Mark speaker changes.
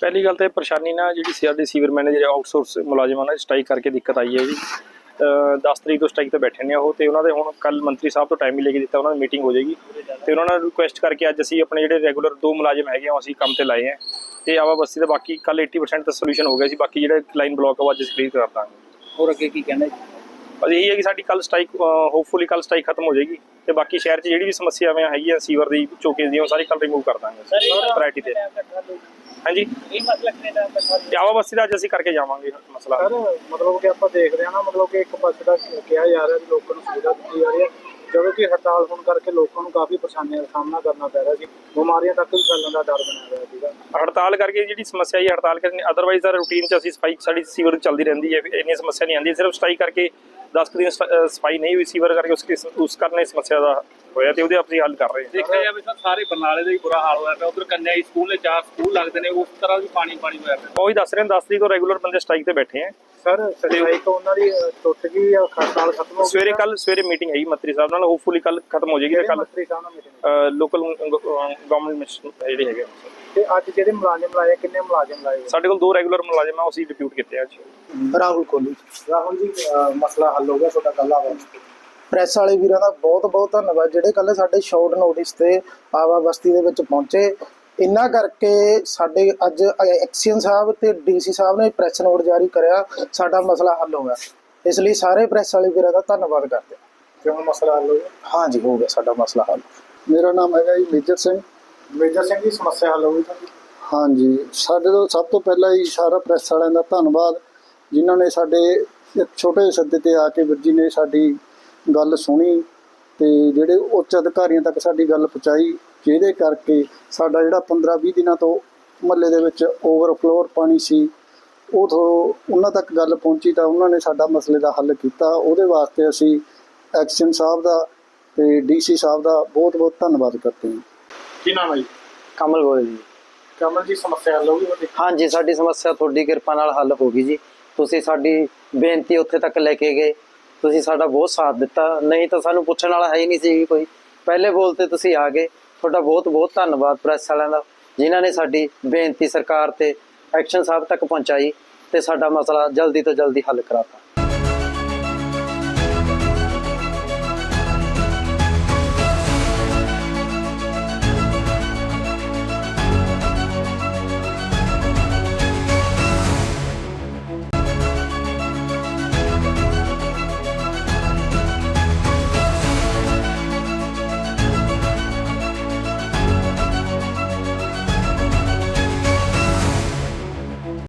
Speaker 1: ਪਹਿਲੀ ਗੱਲ ਤਾਂ ਇਹ ਪਰੇਸ਼ਾਨੀ ਨਾ ਜਿਹੜੀ ਸਾਡੇ ਸੀਵਰ ਮੈਨੇਜਰ ਆਊਟਸੋਰਸ ਮੁਲਾਜ਼ਮਾਂ ਨਾਲ ਸਟ੍ਰਾਈਕ ਕਰਕੇ ਦਿੱਕਤ ਆਈ ਹੈ ਜੀ। ਅਹ 10 ਤਰੀਕ ਤੋਂ ਸਟ੍ਰਾਈਕ ਤੇ ਬੈਠੇ ਨੇ ਉਹ ਤੇ ਉਹਨਾਂ ਦੇ ਹੁਣ ਕੱਲ ਮੰਤਰੀ ਸਾਹਿਬ ਤੋਂ ਟਾਈਮ ਵੀ ਲੈ ਕੇ ਦਿੱਤਾ, ਉਹਨਾਂ ਦੀ ਮੀਟਿੰਗ ਹੋ ਜਾਏਗੀ। ਤੇ ਉਹਨਾਂ ਨੇ ਰਿਕੁਐਸਟ ਕਰਕੇ ਅੱਜ ਅਸੀਂ ਆਪਣੇ ਜਿਹੜੇ ਰੈਗੂਲਰ ਦੋ ਮੁਲਾਜ਼ਮ ਹੈਗੇ ਆ, ਉਹ ਅਸੀਂ ਕੰਮ ਤੇ ਲਾਏ ਆ। ਤੇ ਆਵਾ ਬਸਤੀ ਦਾ ਬਾਕੀ ਕੱਲ 80% ਤਾਂ ਸੋਲੂਸ਼ਨ ਹੋ ਗਿਆ ਸੀ, ਬਾਕੀ ਜਿਹੜੇ ਲਾਈਨ ਬਲੌਕ ਆ, ਉਹ ਅੱਜ ਅਸੀਂ ਕਲੀਅਰ ਕਰ ਦਾਂਗੇ।
Speaker 2: ਹੋਰ ਅੱਗੇ ਕੀ ਕਹਿਣਾ ਜੀ?
Speaker 1: ਬਸ ਇਹੀ ਹੈ ਕਿ ਸਾਡੀ ਕੱਲ ਸਟ੍ਰਾਈਕ ਹੋਪਫੁਲੀ ਕੱਲ ਸਟ੍ਰਾਈਕ ਖਤਮ ਹੋ ਜਾਏਗੀ ਤੇ ਬਾਕੀ ਸ਼ਹਿਰ 'ਚ ਜਿਹੜੀ ਵੀ ਸਮੱਸਿਆਵਾਂ ਹੈਗੀਆਂ ਸੀਵਰ ਦੀ ਚੋਕੇ ਦੀਆਂ ਉਹ ਸਾਰੀ ਕੱਲ ਰਿਮੂਵ ਕਰ ਦਾਂਗੇ ਪ੍ਰਾਇੋਰਟੀ ਤੇ ਹਾਂਜੀ?
Speaker 2: ਇਹ ਮਸਲਾ ਕਿੰਨੇ
Speaker 1: ਤੇ ਆਵਾ ਬਸਤੀ ਦਾ ਅੱਜ ਅਸੀਂ ਕਰਕੇ ਜਾਵਾਂਗੇ ਮਸਲਾ।
Speaker 3: ਸਰ ਮਤਲਬ ਕਿ ਆਪਾਂ ਦੇਖਦੇ ਹਾਂ ਨਾ ਮਤਲਬ ਕਿ ਇੱਕ ਪਾਸੇ ਦਾ ਕਿਹਾ ਜਾ ਰਿਹਾ ਲੋਕਾਂ ਨੂੰ ਸੁਵਿਧਾ ਦਿੱਤੀ ਜਾ ਰਹੀ ਹੈ। ਜਦੋਂ ਕਿ ਹੜਤਾਲ ਹੋਣ ਕਰਕੇ ਲੋਕਾਂ ਨੂੰ ਕਾਫੀ ਪਰੇਸ਼ਾਨੀਆਂ ਦਾ ਸਾਹਮਣਾ ਕਰਨਾ ਪੈ ਰਿਹਾ ਸੀ, ਬਿਮਾਰੀਆਂ ਤੱਕ ਵੀ ਫੈਲਣ ਦਾ ਡਰ ਬਣਿਆ ਹੋਇਆ ਸੀਗਾ।
Speaker 1: ਹੜਤਾਲ ਕਰਕੇ ਜਿਹੜੀ ਸਮੱਸਿਆ ਹੈ ਹੜਤਾਲ ਕਰਕੇ ਅਦਰਵਾਈਜ਼ ਤਾਂ ਰੂਟੀਨ 'ਚ ਅਸੀਂ ਸਫ਼ਾਈ, ਸਾਡੀ ਸੀਵਰ ਚੱਲਦੀ ਰਹਿੰਦੀ ਹੈ ਇੰਨੀ ਸਮੱਸਿਆ ਨਹੀਂ ਆਉਂਦੀ, ਸਿਰਫ ਸਟ੍ਰਾਈਕ ਕਰਕੇ 10 ਕੁ ਦਿਨ ਸਫ਼ਾਈ ਨਹੀਂ ਹੋਈ, ਸੀਵਰ ਕਰਕੇ ਉਸ ਕਿਸ- ਉਸ ਕਾਰਨ ਇਹ ਸਮੱਸਿਆ ਦਾ ਹੋਇਆ ਤੇ ਉਹਦੇ ਅਸੀਂ ਹੱਲ ਕਰ ਰਹੇ ਹਾਂ
Speaker 4: ਦੇਖਿਆ ਜਾਵੇ ਤਾਂ ਸਾਰੇ ਬਰਨਾਲੇ ਦਾ ਹੀ ਬੁਰਾ ਹਾਲ ਹੋਇਆ ਪਿਆ। ਉਧਰ ਕੰਨਿਆ ਹੀ ਸਕੂਲ ਨੇ ਚਾਰ ਸਕੂਲ ਲੱਗਦੇ ਨੇ ਉਸ ਤਰ੍ਹਾਂ ਵੀ ਪਾਣੀ ਪਾਣੀ ਹੋਇਆ ਪਿਆ।
Speaker 1: ਉਹੀ ਦੱਸ ਰਹੇ ਹਾਂ 10 ਤਰੀਕ ਤੋਂ ਰੈਗੂਲਰ ਬੰਦੇ ਸਟ੍ਰਾਈਕ ਤੇ ਬੈਠੇ ਆ।
Speaker 3: ਸਰ ਸਟ੍ਰਾਈਕ ਉਹਨਾਂ ਦੀ ਟੁੱਟ ਗਈ ਜਾਂ ਹੜਤਾਲ ਖਤਮ ਹੋ ਗਈ
Speaker 1: ਸਵੇਰੇ ਕੱਲ ਸਵੇਰੇ ਮੀਟਿੰਗ ਹੈਗੀ ਮੰਤਰੀ ਸਾਹਿਬ ਨਾਲ ਹੋਪਫੁਲੀ ਕੱਲ ਖਤਮ ਹੋ ਜਾਏਗੀ ਕੱਲ
Speaker 3: ਮੰਤਰੀ ਸਾਹਿਬ ਨਾਲ meeting
Speaker 1: ਲੋਕਲ ਗਵਰਨਮੈਂਟ ਜਿਹੜੇ ਹੈਗੇ ਆ।
Speaker 3: ਤੇ ਅੱਜ ਜਿਹੜੇ ਮੁਲਾਜ਼ਮ ਲਾਏ ਕਿੰਨੇ ਮੁਲਾਜ਼ਮ ਲਾਏ
Speaker 1: ਸਾਡੇ ਕੋਲ ਦੋ ਰੈਗੂਲਰ ਮੁਲਾਜ਼ਮ ਆ ਉਹ ਅਸੀਂ ਡਿਪਿਊਟ ਕੀਤੇ ਆ ਅੱਜ।
Speaker 5: ਰਾਹੁਲ ਕੋਹਲੀ
Speaker 3: ਰਾਹੁਲ ਜੀ ਮਸਲਾ ਹੱਲ ਹੋ ਗਿਆ ਤੁਹਾਡਾ ਕੱਲ ਆਵਾ
Speaker 5: ਪ੍ਰੈਸ ਵਾਲੇ ਵੀਰਾਂ ਦਾ ਬਹੁਤ ਬਹੁਤ ਧੰਨਵਾਦ ਜਿਹੜੇ ਕੱਲ ਸਾਡੇ ਸ਼ਾਰਟ ਨੋਟਿਸ ਤੇ ਆਵਾ ਬਸਤੀ ਦੇ ਵਿੱਚ ਪਹੁੰਚੇ। ਇੰਨਾ ਕਰਕੇ ਸਾਡੇ ਅੱਜ ਐਕਸੀਅਨ ਸਾਹਿਬ ਤੇ ਡੀਸੀ ਸਾਹਿਬ ਨੇ ਪ੍ਰੈਸ ਨੋਟ ਜਾਰੀ ਕਰਿਆ ਸਾਡਾ ਮਸਲਾ ਹੱਲ ਹੋ ਗਿਆ। ਇਸ ਲਈ ਸਾਰੇ ਪ੍ਰੈਸ ਵਾਲੇ ਵੀਰਾਂ ਦਾ ਧੰਨਵਾਦ ਕਰਦੇ ਹਾਂ।
Speaker 3: ਕਿ ਹੁਣ ਮਸਲਾ ਹੱਲ ਹੋ ਗਿਆ?
Speaker 5: ਹਾਂਜੀ ਹੋ ਗਿਆ ਸਾਡਾ ਮਸਲਾ ਹੱਲ।
Speaker 6: ਮੇਰਾ ਨਾਮ ਹੈਗਾ ਜੀ ਮੇਜਰ ਸਿੰਘ।
Speaker 3: ਮੇਜਰ ਸਿੰਘ ਦੀ ਸਮੱਸਿਆ ਹੱਲ ਹੋ ਗਈ
Speaker 6: ਹਾਂਜੀ ਸਾਡੇ ਤੋਂ ਸਭ ਤੋਂ ਪਹਿਲਾਂ ਹੀ ਸਾਰਾ ਪ੍ਰੈਸ ਵਾਲਿਆਂ ਦਾ ਧੰਨਵਾਦ ਜਿਨ੍ਹਾਂ ਨੇ ਸਾਡੇ ਇੱਕ ਛੋਟੇ ਜਿਹੇ ਸੱਦੇ ਤੇ ਆ ਕੇ ਵੀਰ ਜੀ ਨੇ ਸਾਡੀ ਗੱਲ ਸੁਣੀ ਤੇ ਜਿਹੜੇ ਉੱਚ ਅਧਿਕਾਰੀਆਂ ਤੱਕ ਸਾਡੀ ਗੱਲ ਪਹੁੰਚਾਈ ਜਿਹਦੇ ਕਰਕੇ ਸਾਡਾ ਜਿਹੜਾ 15-20 ਦਿਨਾਂ ਤੋਂ ਮਹੱਲੇ ਦੇ ਵਿੱਚ ਓਵਰਫਲੋਰ ਪਾਣੀ ਸੀ ਉਹ ਤੋਂ ਉਹਨਾਂ ਤੱਕ ਗੱਲ ਪਹੁੰਚੀ ਤਾਂ ਉਹਨਾਂ ਨੇ ਸਾਡਾ ਮਸਲੇ ਦਾ ਹੱਲ ਕੀਤਾ। ਉਹਦੇ ਵਾਸਤੇ ਅਸੀਂ ਐਕਸ਼ਨ ਸਾਹਿਬ ਦਾ ਤੇ ਡੀਸੀ ਸਾਹਿਬ ਦਾ ਬਹੁਤ-ਬਹੁਤ ਧੰਨਵਾਦ ਕਰਦੇ ਹਾਂ।
Speaker 3: ਕੀ ਨਾਮ ਹੈ ਜੀ?
Speaker 7: ਕਮਲ ਗੋਇਲ ਜੀ।
Speaker 3: ਕਮਲ ਜੀ ਸਮੱਸਿਆ ਹੱਲ ਹੋ ਗਈ
Speaker 7: ਹਾਂਜੀ ਸਾਡੀ ਸਮੱਸਿਆ ਤੁਹਾਡੀ ਕਿਰਪਾ ਨਾਲ ਹੱਲ ਹੋ ਗਈ ਜੀ। ਤੁਸੀਂ ਸਾਡੀ ਬੇਨਤੀ ਉੱਥੇ ਤੱਕ ਲੈ ਕੇ ਗਏ। ਤੁਸੀਂ ਸਾਡਾ ਬਹੁਤ ਸਾਥ ਦਿੱਤਾ। ਨਹੀਂ ਤਾਂ ਸਾਨੂੰ ਪੁੱਛਣ ਵਾਲਾ ਹੈ ਹੀ ਨਹੀਂ ਸੀ ਕੋਈ। ਪਹਿਲੇ ਬੋਲ ਤੇ ਤੁਸੀਂ ਆ ਗਏ। ਤੁਹਾਡਾ ਬਹੁਤ ਬਹੁਤ ਧੰਨਵਾਦ ਪ੍ਰੈਸ ਵਾਲਿਆਂ ਦਾ, ਜਿਨ੍ਹਾਂ ਨੇ ਸਾਡੀ ਬੇਨਤੀ ਸਰਕਾਰ ਤੇ ਐਕਸ਼ਨ ਸਾਹਿਬ ਤੱਕ ਪਹੁੰਚਾਈ ਤੇ ਸਾਡਾ ਮਸਲਾ ਜਲਦੀ ਤੋਂ ਜਲਦੀ ਹੱਲ ਕਰਾਤਾ।